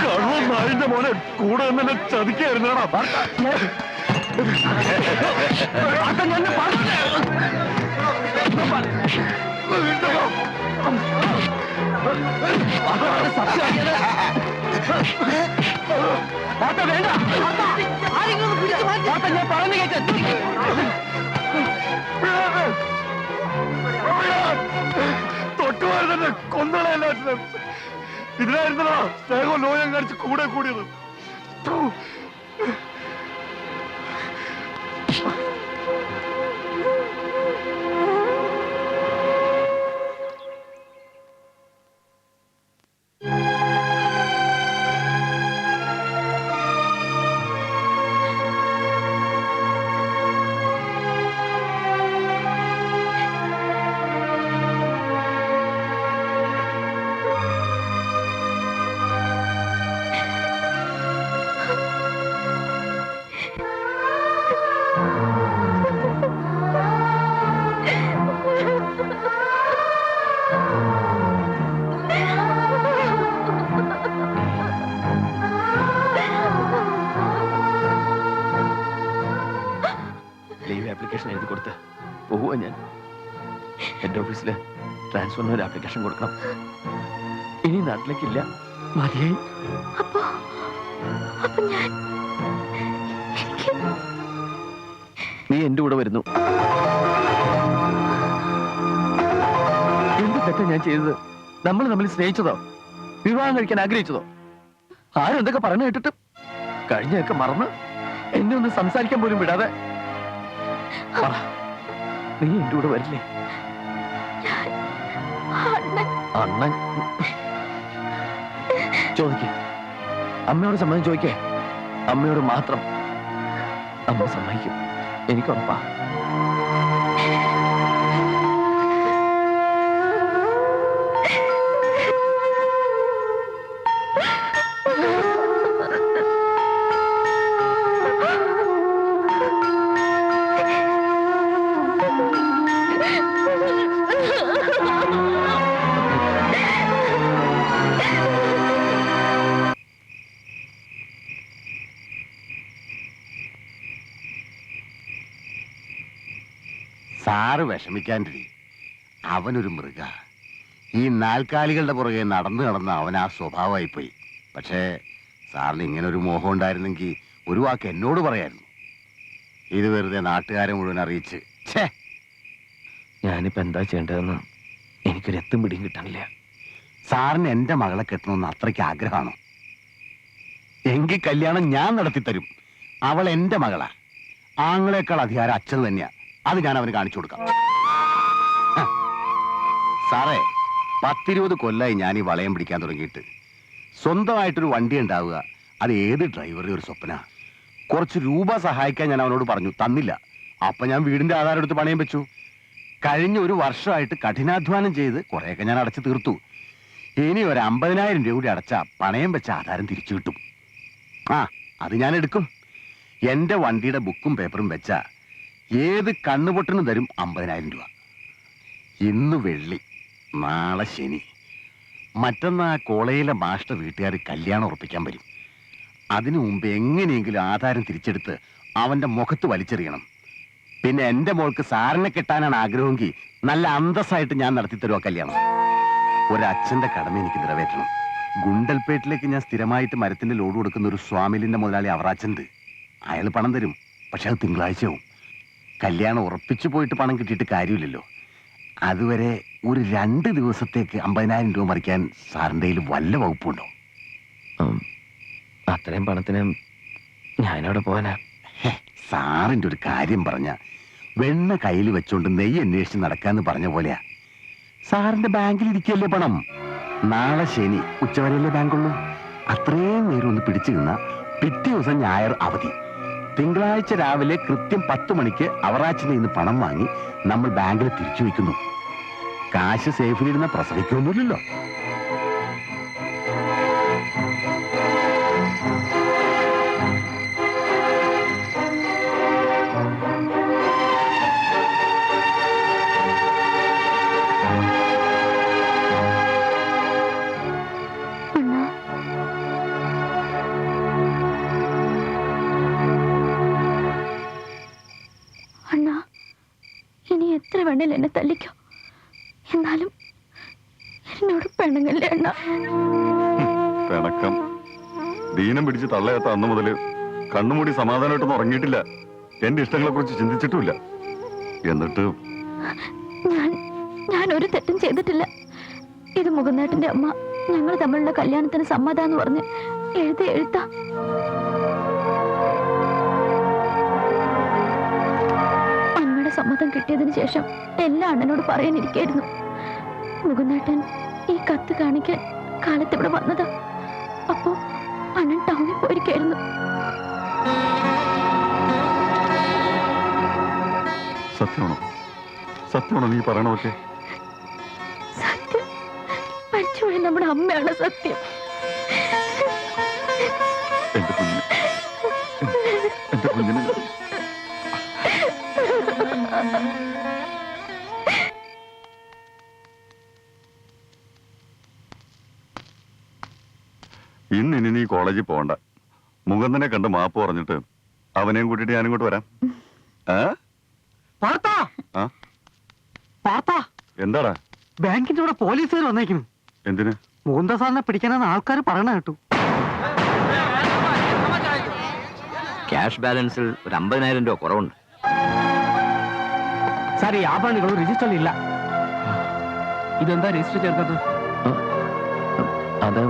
കഴുവൻ നായിന്റെ മോനെ കൂടെ തന്നെ ചതിക്കായിരുന്നാടാ. ഞാൻ പറഞ്ഞു കേട്ട തൊട്ടുമാറി തന്നെ കൊന്നളയല്ലാറ്റിനും ഇതിനായിരുന്നടാ സ്നേഹവും ലോയം കാണിച്ച് കൂടെ കൂടിയത്. ട്രാൻസ്ഫറിന് ഒരു ആപ്ലിക്കേഷൻ കൊടുക്കണം. ഇനി നാട്ടിലേക്കില്ല. മതിയായി. അപ്പോ അപ്പൊ ഞാൻ നീ എന്റെ കൂടെ വരുന്നു. എന്ത് തെറ്റാ ഞാൻ ചെയ്തത്? നമ്മൾ നമ്മൾ സ്നേഹിച്ചതോ? വിവാഹം കഴിക്കാൻ ആഗ്രഹിച്ചതോ? ആരും എന്തൊക്കെ പറഞ്ഞു കേട്ടിട്ട് കഴിഞ്ഞൊക്കെ മറന്ന് എന്നെ ഒന്ന് സംസാരിക്കാൻ പോലും വിടാതെ. നീ എന്റെ കൂടെ വരില്ലേ? അണ്ണൻ. ചോദിക്കേ. അമ്മയോട് സമ്മതം ചോദിക്കേ. അമ്മയോട് മാത്രം അമ്മ സമ്മതിക്കും. എനിക്ക് ഉറപ്പാ വിഷമിക്കാണ്ടിരി. അവനൊരു മൃഗ. ഈ നാൽക്കാലികളുടെ പുറകെ നടന്നു നടന്ന് അവൻ ആ സ്വഭാവമായിപ്പോയി. പക്ഷേ സാറിന് ഇങ്ങനെ ഒരു മോഹം ഉണ്ടായിരുന്നെങ്കിൽ ഒരു വാക്ക് എന്നോട് പറയായിരുന്നു. ഇത് വെറുതെ നാട്ടുകാരെ മുഴുവൻ അറിയിച്ച്. ഛേ! ഞാനിപ്പോ എന്താ ചെയ്യേണ്ടതെന്ന് എനിക്കൊരു എത്തും പിടിയും കിട്ടണില്ല. സാറിന് എന്റെ മകളെ കെട്ടണമെന്ന് അത്രയ്ക്ക് ആഗ്രഹമാണോ? എങ്കിൽ കല്യാണം ഞാൻ നടത്തി തരും അവൾ എന്റെ മകളാ. ആങ്ങളെക്കാൾ അധികാരം അച്ഛൻ തന്നെയാ. അത് ഞാൻ അവന് കാണിച്ചു കൊടുക്കാം. സാറേ പത്തിരുപത് കൊല്ലായി ഞാൻ ഈ വളയം പിടിക്കാൻ തുടങ്ങിയിട്ട്. സ്വന്തമായിട്ടൊരു വണ്ടി ഉണ്ടാവുക അത് ഏത് ഡ്രൈവറുടെ ഒരു സ്വപ്ന. കുറച്ച് രൂപ സഹായിക്കാൻ ഞാൻ അവനോട് പറഞ്ഞു തന്നില്ല. അപ്പൊ ഞാൻ വീടിന്റെ ആധാരം എടുത്ത് പണയം വെച്ചു. കഴിഞ്ഞ ഒരു വർഷമായിട്ട് കഠിനാധ്വാനം ചെയ്ത് കുറെയൊക്കെ ഞാൻ അടച്ചു തീർത്തു. ഇനി ഒരു അമ്പതിനായിരം രൂപ കൂടി അടച്ച പണയം വെച്ച ആധാരം തിരിച്ചു കിട്ടും. ആ അത് ഞാൻ എടുക്കും. എന്റെ വണ്ടിയുടെ ബുക്കും പേപ്പറും വെച്ച ഏത് കണ്ണുപൊട്ടനും തരും അമ്പതിനായിരം രൂപ. ഇന്ന് വെള്ളി. നാളെ ശനി. മറ്റന്നാ കോളേജിലെ മാഷ്ട വീട്ടുകാർ കല്യാണം ഉറപ്പിക്കാൻ വരും. അതിനു മുമ്പ് എങ്ങനെയെങ്കിലും ആധാരം തിരിച്ചെടുത്ത് അവന്റെ മുഖത്ത് വലിച്ചെറിയണം. പിന്നെ എന്റെ മോൾക്ക് സാറിനെ കെട്ടാനാണ് ആഗ്രഹമെങ്കിൽ നല്ല അന്തസ്സായിട്ട് ഞാൻ നടത്തിത്തരുക കല്യാണം. ഒരച്ഛന്റെ കടമ എനിക്ക് നിറവേറ്റണം. ഗുണ്ടൽപേട്ടിലേക്ക് ഞാൻ സ്ഥിരമായിട്ട് മരത്തിന്റെ ലോഡ് കൊടുക്കുന്ന ഒരു സ്വാമിലിന്റെ മുതലാളി അവറാച്ചണ്ട് അയാൾ പണം തരും പക്ഷെ അത് തിങ്കളാഴ്ചയാവും. കല്യാണം ഉറപ്പിച്ചു പോയിട്ട് പണം കിട്ടിയിട്ട് കാര്യമില്ലല്ലോ. അതുവരെ ഒരു രണ്ട് ദിവസത്തേക്ക് അമ്പതിനായിരം രൂപ മറിക്കാൻ സാറിന്റെ കയ്യിൽ വല്ല വകുപ്പുണ്ടോ? അത്രയും പണത്തിന് ഞാനവിടെ പോകാനാ സാറിന്റെ ഒരു കാര്യം പറഞ്ഞ വെണ്ണ കയ്യിൽ വെച്ചോണ്ട് നെയ്യ് അന്വേഷിച്ച് നടക്കാന്ന് പറഞ്ഞ പോലെയാ. സാറിന്റെ ബാങ്കിൽ ഇരിക്കല്ലേ പണം? നാളെ ശനി ഉച്ചവരെയല്ലേ ബാങ്കുള്ളൂ? അത്രയും നേരം ഒന്ന് പിടിച്ചു നിന്ന പിറ്റേ ദിവസം ഞായർ അവധി. തിങ്കളാഴ്ച രാവിലെ കൃത്യം പത്ത് മണിക്ക് അവറാച്ചിൽ നിന്ന് പണം വാങ്ങി നമ്മൾ ബാങ്കിൽ തിരിച്ചു വയ്ക്കുന്നു. കാശ് സേഫിലിരുന്ന പ്രസവിക്കൊന്നുമില്ലല്ലോ എത്ര വേണേലും എന്നെ തല്ലിക്കോ. എന്നാലും എന്നോട് പിണങ്ങല്ലേ അണ്ണ? പിണക്കം. ദീനം പിടിച്ച് തള്ളയത്ത അന്ന് മുതൽ കണ്ണുമൂടി സമാധാനമായിട്ടൊന്നും ഉറങ്ങിയിട്ടില്ല. എന്റെ ഇഷ്ടങ്ങളെ കുറിച്ച് ചിന്തിച്ചിട്ടുമില്ല. എന്നിട്ട്? ഞാൻ ഞാൻ ഒരു തെറ്റും ചെയ്തിട്ടില്ല. ഇത് മുകുന്നേട്ടന്റെ അമ്മ ഞങ്ങൾ തമ്മിലുള്ള കല്യാണത്തിന് സമ്മതാന്ന് പറഞ്ഞ് എഴുതി എഴുത്താ. സമ്മതം കിട്ടിയതിനു ശേഷം എല്ലാ അണ്ണനോട് പറയാനിരിക്കായിരുന്നു. മുകുന്നേട്ടൻ ഈ കത്ത് കാണിക്കാൻ കാലത്ത് ഇവിടെ വന്നതാ. അപ്പോ അണ്ണൻ ടൗണിൽ പോയിരിക്കായിരുന്നു. സത്യമാണോ? സത്യമാണോ നീ പറയണതൊക്കെ സത്യം. മരിച്ചുപോയ നമ്മുടെ അമ്മയാണ് സത്യം. എന്റെ കുഞ്ഞിന് എന്റെ കുഞ്ഞിന് കോളേജിൽ പോകണ്ട. മുകുന്ദനെ കണ്ട് മാപ്പ് പറഞ്ഞിട്ട് അവനെയും കൂട്ടിയിട്ട് ഞാനും ഇങ്ങോട്ട് വരാം. ആ പാർത്താ. ആ? പാർത്താ. എന്താടാ? ബാങ്കിന്റെ കൂടെ പോലീസുകാർ വന്നേക്കുന്നു. എന്തിന്? മുകുന്ദ സാറിനെ പിടിക്കാനാണ് ആൾക്കാർ പറയണ കേട്ടു. ക്യാഷ് ബാലൻസിൽ ഒരു അമ്പതിനായിരം രൂപ കുറവുണ്ട്. സാർ ഈ ആഭരണങ്ങൾ രജിസ്റ്ററിൽ ഇല്ല. ഇതെന്താ രജിസ്റ്റർ ചേർത്തത്? അത്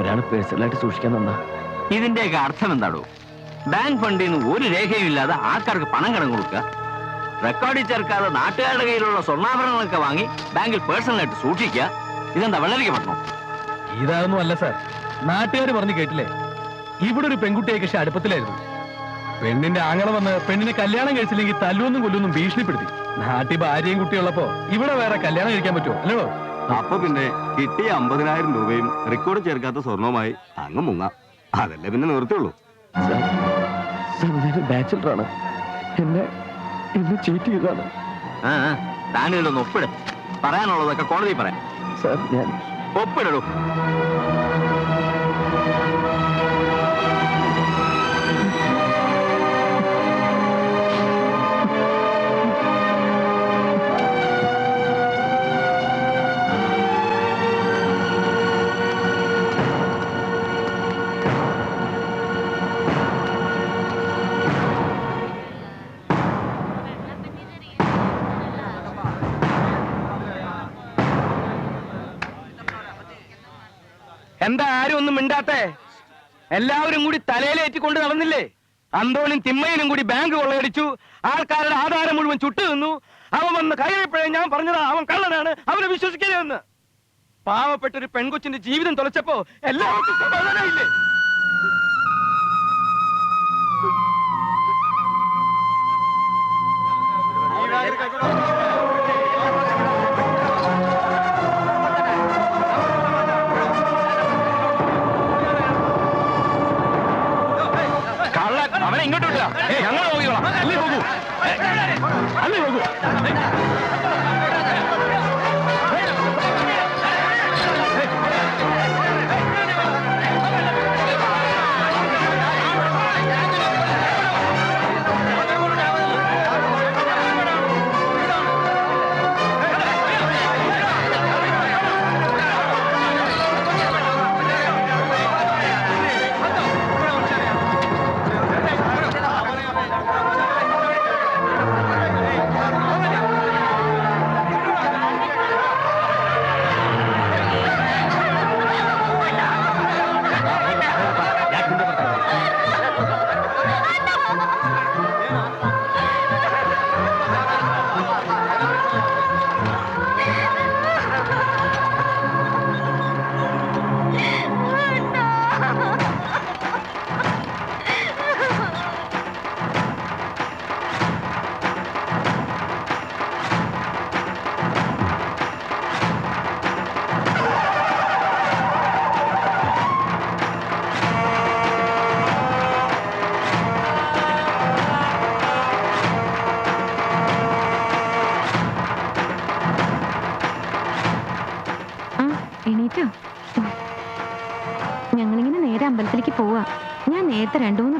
ഒരാൾ പേഴ്സണലായിട്ട് സൂക്ഷിക്കാൻ തന്നാ. ഇതിന്റെയൊക്കെ അർത്ഥം എന്താടോ? ബാങ്ക് ഫണ്ടിൽ നിന്ന് ഒരു രേഖയും ഇല്ലാതെ ആൾക്കാർക്ക് പണം കടം കൊടുക്കുക റെക്കോർഡിൽ ചേർക്കാതെ നാട്ടുകാരുടെ കയ്യിലുള്ള സ്വർണാഭരണങ്ങളൊക്കെ വാങ്ങി ബാങ്കിൽ പേഴ്സണലായിട്ട് സൂക്ഷിക്കുക ഇതെന്താ വെള്ളരിക്ക പറ്റണം ഇതാകുന്നു അല്ല സാർ. നാട്ടുകാർ പറഞ്ഞു കേട്ടില്ലേ? ഇവിടെ ഒരു പെൺകുട്ടിയെ കക്ഷി അടുപ്പത്തിലായിരുന്നു. പെണ്ണിന്റെ ആങ്ങളെ വന്ന് പെണ്ണിനെ കല്യാണം കഴിച്ചില്ലെങ്കിൽ തല്ലുവെന്നും കൊല്ലൊന്നും ഭീഷണിപ്പെടുത്തി. നാട്ടിൽ ഭാര്യയും കുട്ടിയുള്ളപ്പോ ഇവിടെ വേറെ കല്യാണം കഴിക്കാൻ പറ്റുമോ? അല്ലോ അപ്പൊ പിന്നെ കിട്ടിയ അമ്പതിനായിരം രൂപയും റെക്കോർഡ് ചേർക്കാത്ത സ്വർണവുമായി അങ്ങ് മുങ്ങാം. അതല്ലേ പിന്നെ നിർത്തിയുള്ളൂ ബാച്ചിലറാണ് എന്നെ എന്നെ ചീറ്റ് ചെയ്താണ് ഒപ്പിട്. പറയാനുള്ളതൊക്കെ കോടതി പറയാം. സാർ ഞാൻ ഒപ്പിടൂ എന്താ ആരും ഒന്നും മിണ്ടാത്തേ? എല്ലാവരും കൂടി തലയിലേറ്റിക്കൊണ്ട് നടന്നില്ലേ? അന്തോലും തിമ്മയിലും കൂടി ബാങ്ക് കൊള്ളയടിച്ചു. ആൾക്കാരുടെ ആധാരം മുഴുവൻ ചുട്ടു നിന്നു അവൻ വന്ന് കയറിയപ്പോഴേ ഞാൻ പറഞ്ഞതാ അവൻ കള്ളനാണ് അവനെ വിശ്വസിക്കരുതെന്ന്. പാവപ്പെട്ട ഒരു പെൺകൊച്ചിന്റെ ജീവിതം തുലച്ചപ്പോ എല്ലാവർക്കും സമാധാനമില്ലേ കള്ളൻ അവനെ ഇങ്ങോട്ട് വിട്ടില്ല ഞങ്ങൾ നോക്കിക്കോളാം. അല്ലേ പോകൂ. അല്ലേ പോകൂ.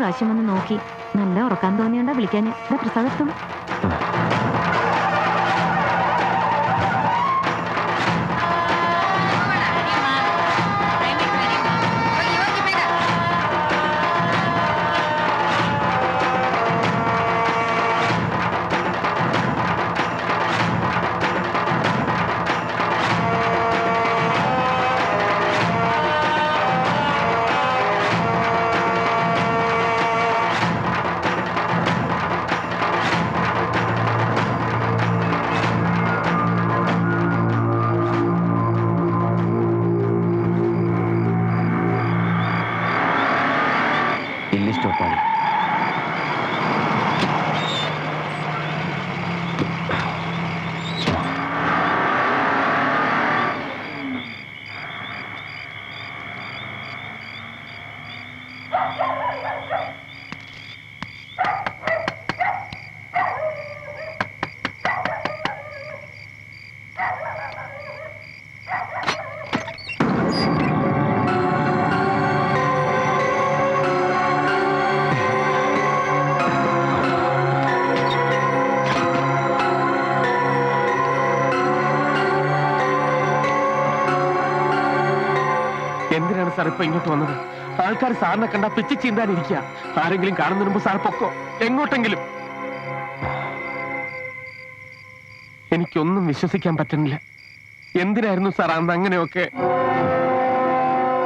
പ്രാവശ്യം വന്ന് നോക്കി. നല്ല ഉറക്കാൻ തോന്നിയോണ്ടാ വിളിക്കാൻ പ്രസാദത്തും എന്തിനാണ് സാർ ഇപ്പൊ ഇങ്ങോട്ട് വന്നത്? ആൾക്കാർ സാറിനെ കണ്ടാ പിച്ച് ചീന്താനിരിക്കുക ആരെങ്കിലും കാണുന്നതിന് മുമ്പ് സാർ പൊക്കോ? എങ്ങോട്ടെങ്കിലും. എനിക്കൊന്നും വിശ്വസിക്കാൻ പറ്റുന്നില്ല. എന്തിനായിരുന്നു സാർ അന്ന് അങ്ങനെയൊക്കെ?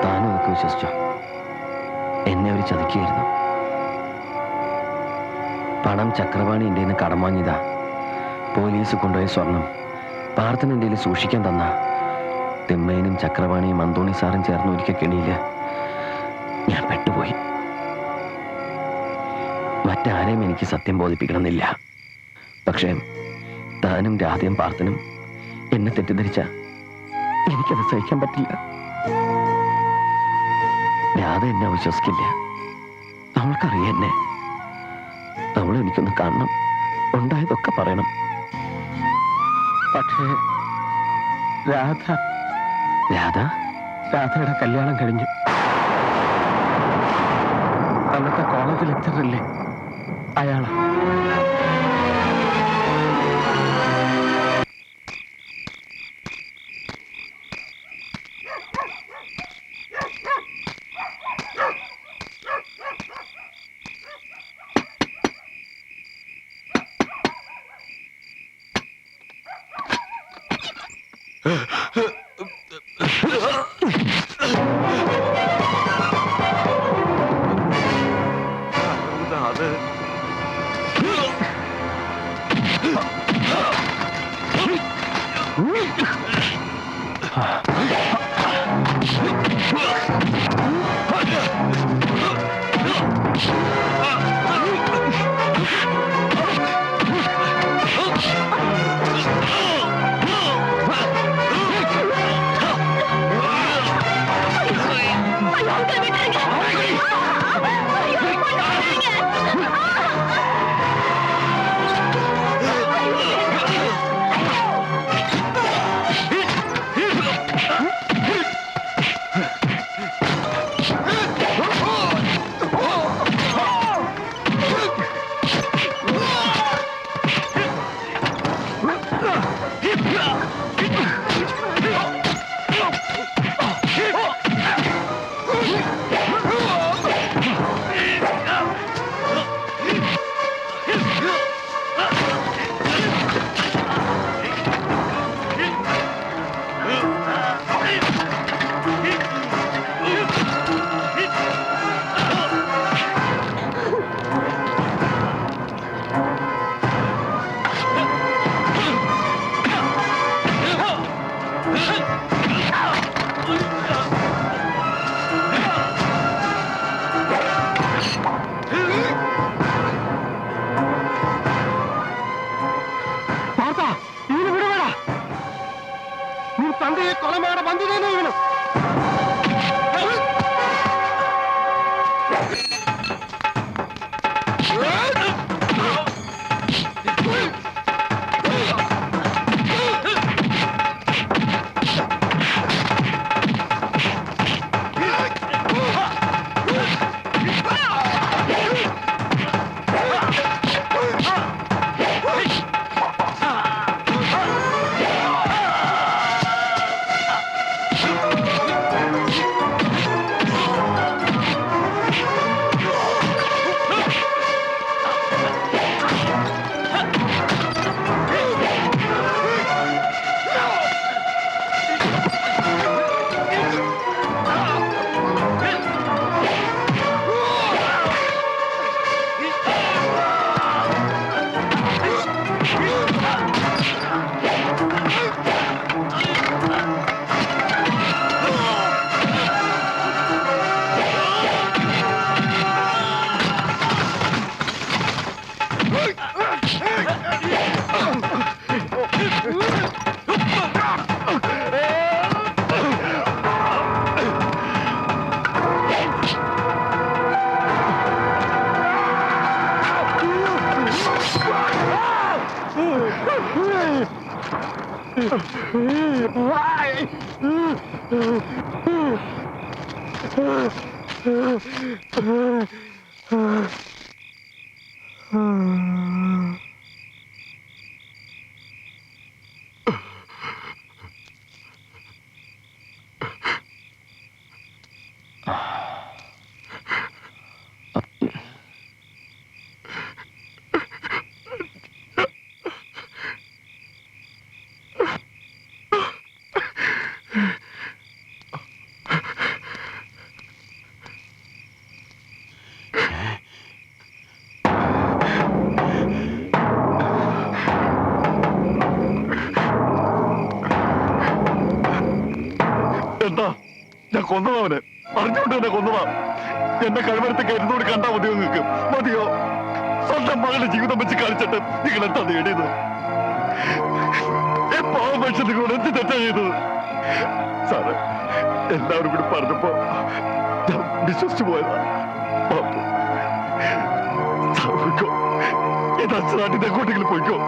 താനും അതൊക്കെ വിശ്വസിച്ചോ? എന്നെ അവർ ചതിക്കുകയായിരുന്നു പണം ചക്രപാണി എന്റെ കടം വാങ്ങിയതാ. പോലീസ് കൊണ്ടുപോയ സ്വർണം പാർത്ഥന എന്റെ സൂക്ഷിക്കാൻ തന്ന. തിമ്മേനും ചക്രപാണിയും അന്തോണി സാറും ചേർന്ന് ഒരിക്കൽ കെണിയില്ല ഞാൻ പെട്ടുപോയി. മറ്റാരെയും എനിക്ക് സത്യം ബോധിപ്പിക്കണമെന്നില്ല. പക്ഷേ താനും രാധയും പാർത്ഥനും എന്നെ തെറ്റിദ്ധരിച്ച എനിക്കത് സഹിക്കാൻ പറ്റില്ല. രാധ എന്നെ വിശ്വസിക്കില്ല അവൾക്കറിയാം എന്നെ. അവൾ എനിക്കൊന്ന് കാണണം ഉണ്ടായതൊക്കെ പറയണം. പക്ഷേ രാധ രാധ രാധയുടെ കല്യാണം കഴിഞ്ഞു. അന്നത്തെ കോളേജ് ലെക്ചറല്ലേ അയാളാ. Ах. എന്താ ഞാൻ കൊന്നതാ അവനെ അറിഞ്ഞുകൊണ്ട് തന്നെ കൊന്നതാ. എന്റെ കഴിവരത്തെ കരുതോട് കണ്ടാ മതിയോ നിങ്ങൾക്ക് മതിയോ? സ്വന്തം മകളുടെ ജീവിതം വെച്ച് കളിച്ചിട്ട് നിങ്ങൾ എന്താ നേടിയത്? പാവം മനുഷ്യൻ എന്ത് തെറ്റാ ചെയ്തത്? സാറ് എല്ലാവരും കൂടി പറഞ്ഞപ്പോ ഞാൻ വിശ്വസിച്ചു പോയതാ. പോയിക്കോ. ഇത് അച്ഛനാട്ടിന്റെ പോയിക്കോ.